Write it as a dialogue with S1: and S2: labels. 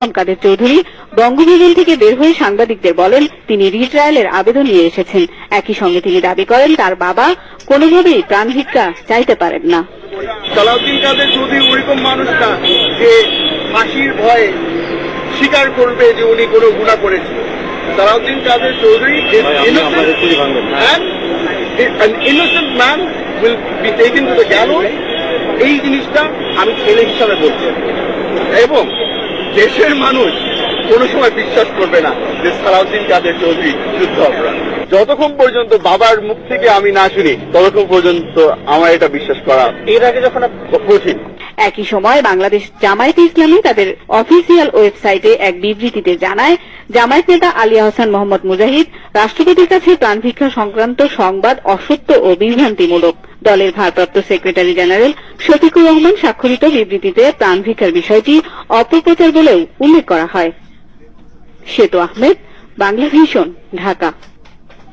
S1: কাদের চৌধুরী বঙ্গভবন থেকে বের হয়ে সাংবাদিকদের বলেন তিনি রিট্রায়ালের আবেদন নিয়ে এসেছেন। একই সঙ্গে তিনি দাবি করেন তার বাবা কোনোভাবেই প্রাণ ভিক্ষা চাইতে পারেন না।
S2: সালাউদ্দিন কাদের চৌধুরী মানুষ না যে ফাঁসির ভয়ে স্বীকার করবে যে উনি কোনো গুণা করেছেন Salauddin Quader Chowdhury innocent man will be taken to the gallows এই জিনিসটা আমি ছেলে হিসাবে বলছি। এবং দেশের মানুষ কোনো সময় বিশ্বাস করবে না যে সালাউদ্দিন কাদের চৌধুরী যুদ্ধ অপরাধ। যতক্ষণ পর্যন্ত বাবার মুখ থেকে আমি না শুনি ততক্ষণ পর্যন্ত আমার এটা বিশ্বাস করা এর আগে যখন কঠিন।
S1: একই সময় বাংলাদেশ জামায়াতে ইসলামী তাদের অফিসিয়াল ওয়েবসাইটে এক বিবৃতিতে জানায়, জামায়াত নেতা আলী হাসান মোহাম্মদ মুজাহিদ রাষ্ট্রপতির কাছে প্রাণভিক্ষা সংক্রান্ত সংবাদ অসত্য ও বিভ্রান্তিমূলক। দলের ভারপ্রাপ্ত সেক্রেটারি জেনারেল শফিকুর রহমান স্বাক্ষরিত বিবৃতিতে প্রাণভিক্ষার বিষয়টি অপপ্রচার বলেও উল্লেখ করা হয়। শ্বেত আহমেদ, বাংলা ঢাকা।